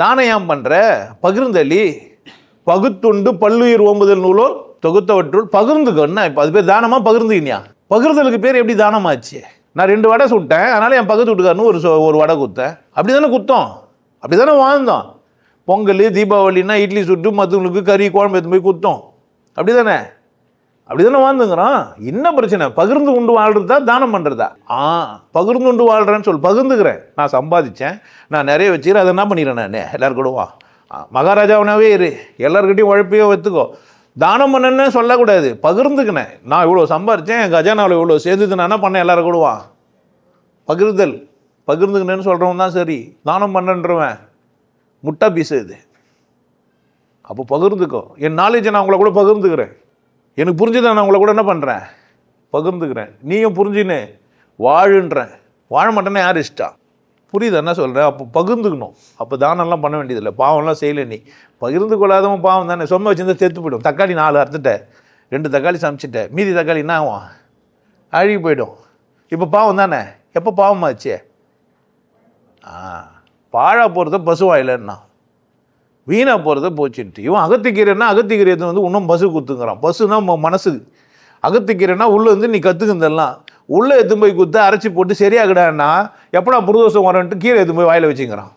தானம் ஏன் பண்ணுற பகிர்ந்தளி பகுத்துண்டு பல்லுயிர் ஓம்புதல் நூலோ தொகுத்தவற்றுள் பகிர்ந்துக்கோ என்ன இப்போ அது பேர் தானமாக பகிர்ந்துக்கினியா பகிர்ந்தலுக்கு பேர் எப்படி தானமாச்சு? நான் ரெண்டு வடை சுட்டேன் அதனால் என் பக்கத்து வீட்டுக்காரனு ஒரு ஒரு வடை குத்தேன். அப்படி தானே குத்தோம். அப்படி தானே வாழ்ந்தோம். பொங்கல் தீபாவளின்னா இட்லி சுட்டு மற்றவங்களுக்கு கறி குழம்பு எடுத்து போய் குத்தோம். அப்படி தானே அப்படி தானே என்ன பிரச்சனை? பகிர்ந்து உண்டு வாழ்றதா தானம் பண்ணுறதா ஆ பகிர்ந்து உண்டு வாழ்கிறேன்னு சொல்லி பகிர்ந்துக்கிறேன். நான் சம்பாதிச்சேன். நான் நிறைய வச்சுக்கிறேன். அதை என்ன பண்ணிடுறேன் நான்? எல்லோரும் கூட வா மகாராஜாவனாவே இரு. எல்லாருக்கிட்டையும் உழைப்பையோ வைத்துக்கோ தானம் பண்ணன்னு சொல்லக்கூடாது. பகிர்ந்துக்கினேன். நான் இவ்வளோ சம்பாதிச்சேன் என் கஜானாவில் இவ்வளோ சேர்ந்துது. நான் என்ன பண்ணேன்? எல்லாரும் கூட வா பகிர்தல். பகிர்ந்துக்கினேன்னு சொல்கிறவன் தான் சரி. தானம் பண்ணன்றவன். முட்டா பீஸ் இது. அப்போ பகிர்ந்துக்கோ. என் நாலேஜை நான் உங்களை கூட பகிர்ந்துக்கிறேன். எனக்கு புரிஞ்சுதான் நான் உங்களை கூட என்ன பண்ணுறேன் பகிர்ந்துக்கிறேன். நீயும் புரிஞ்சுன்னு வாழுன்றேன் வாழ மாட்டேன்னா யார் இஷ்டா? புரியுது என்ன சொல்கிறேன் அப்போ பகிர்ந்துக்கணும். அப்போ தானம்லாம் பண்ண வேண்டியதில்லை. பாவம்லாம் செய்யலை நீ. பகிர்ந்து கொள்ளாதவன் பாவம் தானே. சொன்ன வச்சுருந்தா செத்து போயிடும். தக்காளி நாலு அறுத்துட்டேன் ரெண்டு தக்காளி சமைச்சிட்டேன் மீதி தக்காளி என்ன ஆகும்? அழுகி போயிடும். இப்போ பாவம் தானே? எப்போ பாவமாச்சு? ஆ பாழா போகிறத பசுவாயிலன்னா வீணாக போகிறத போச்சுன்ட்டு இவன் அகத்திக்கீரைன்னா அகத்திக்கீரை எடுத்து வந்து இன்னும் பசு குத்துங்கிறான். பசுனா மனசு. அகத்திக்கீரைன்னா உள்ளே வந்து நீ கற்றுக்குந்தெல்லாம் உள்ளே எடுத்து போய் குத்து அரைச்சி போட்டு சரியாகிடான்னா எப்படா புருதோஷம் வரன்ட்டு கீரை எடுத்து போய் வாயில் வச்சுங்கிறான்.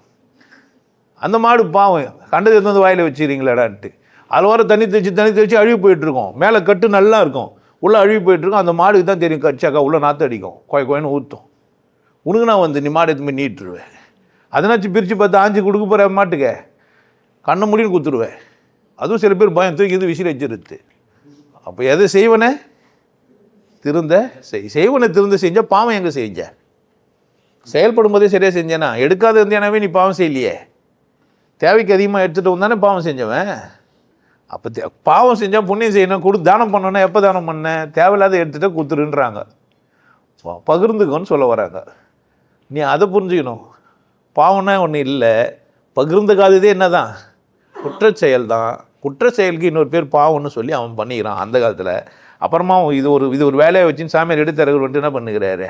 அந்த மாடு பாவம். கண்டது எடுத்து வந்து வாயில் வச்சுக்கிறீங்களாடான்ட்டு அதில் வர தண்ணி தெளிச்சு தண்ணி தெளிச்சு அழுகி போயிட்டுருக்கோம். மேலே கட்டு நல்லா இருக்கும். உள்ளே அழுகி போயிட்டுருக்கும். அந்த மாடுக்கு தான் தெரியும் கட்சாக்கா உள்ளே நாற்று அடிக்கும். கொய் கொயன்னு ஊற்றும் உனக்கு நான் வந்து நீ மாடு எதுவுமே போய் நீட்டுருவேன். அதனாச்சும் பிரித்து பார்த்து ஆஞ்சு கொடுக்க போகிற மாட்டுக்க. கண்ணை முடின்னு குத்துருவேன். அதுவும் சில பேர் பயம் தூக்கி இது விசிறி வச்சிருது அப்போ எதை செய்வனே? திருந்த செய். செய்வனை திருந்த செஞ்சால் பாவம் எங்கே செஞ்ச? செயல்படும் போதே சரியாக செஞ்சேனா? எடுக்காத இருந்தேனாவே நீ பாவம் செய்யலையே. தேவைக்கு அதிகமாக எடுத்துகிட்டு வந்தானே பாவம் செஞ்சவன். அப்போ தே பாவம் செஞ்சால் புண்ணியம் செய்யணும் கொடு தானம் பண்ணணும் எப்போ தானம் பண்ணேன் தேவையில்லாத எடுத்துகிட்டு கொடுத்துருன்றாங்க பகிர்ந்துக்கோன்னு சொல்ல வராங்க. நீ அதை புரிஞ்சுக்கணும். பாவம்னா ஒன்று இல்லை. பகிர்ந்துக்காததே என்ன தான் குற்ற செயல் தான் குற்ற செயலுக்கு இன்னொரு பேர் பாவம்னு சொல்லி அவன் பண்ணிக்கிறான் அந்த காலத்தில். அப்புறமா அவன் இது ஒரு இது ஒரு வேலையை வச்சுன்னு சாமியார் எடுத்தரவர் வந்துட்டு என்ன பண்ணுகிறாரு?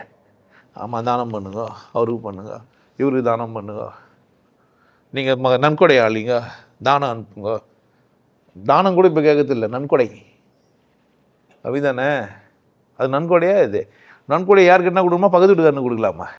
ஆமாம் தானம் பண்ணுங்க அவருக்கு பண்ணுங்க இவருக்கு தானம் பண்ணுங்க. நீங்கள் ம நன்கொடை ஆளிங்க தானம் அனுப்புங்க. தானம் கூட இப்போ கேட்கறதில்ல நன்கொடை. அப்படிதானே? அது நன்கொடையா இது? நன்கொடை யாருக்கு என்ன கொடுக்கணுமா பக்கத்து வீட்டுக்காரனு கொடுக்கலாமா?